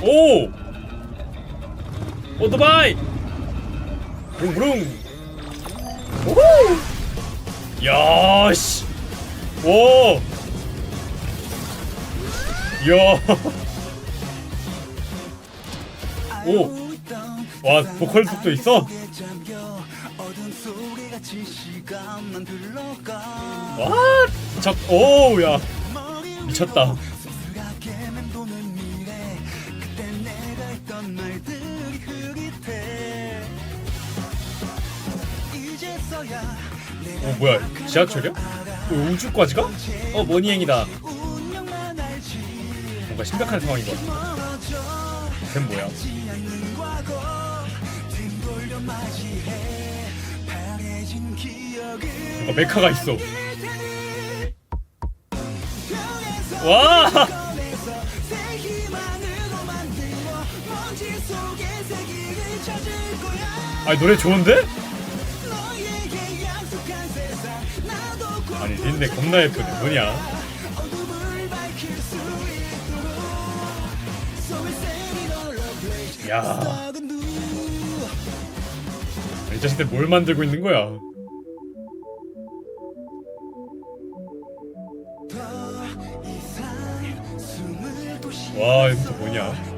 오! 오토바이! 붕붕! 오호! 야, 씨! 오! 야! 오! 와, 보컬 톡도 있어? 와! 저, 오, 야. 미쳤다. 어 뭐야 지하철이야? 어, 우주까지 가? 어 머니행이다. 뭔가 심각한 상황인 것 같아. 걘 뭐야? 뭔가 메카가 있어. 와 아니 노래 좋은데? 아니 린네 겁나 예쁘네 뭐냐 야. 이 자식들 뭘 만들고 있는 거야 와 이거 뭐냐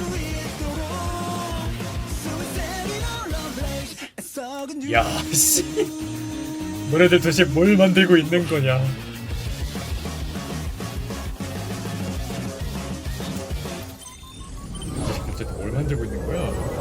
야 씨. 너네들 도대체 뭘 만들고 있는 거냐 도대체 뭘 만들고 있는 거야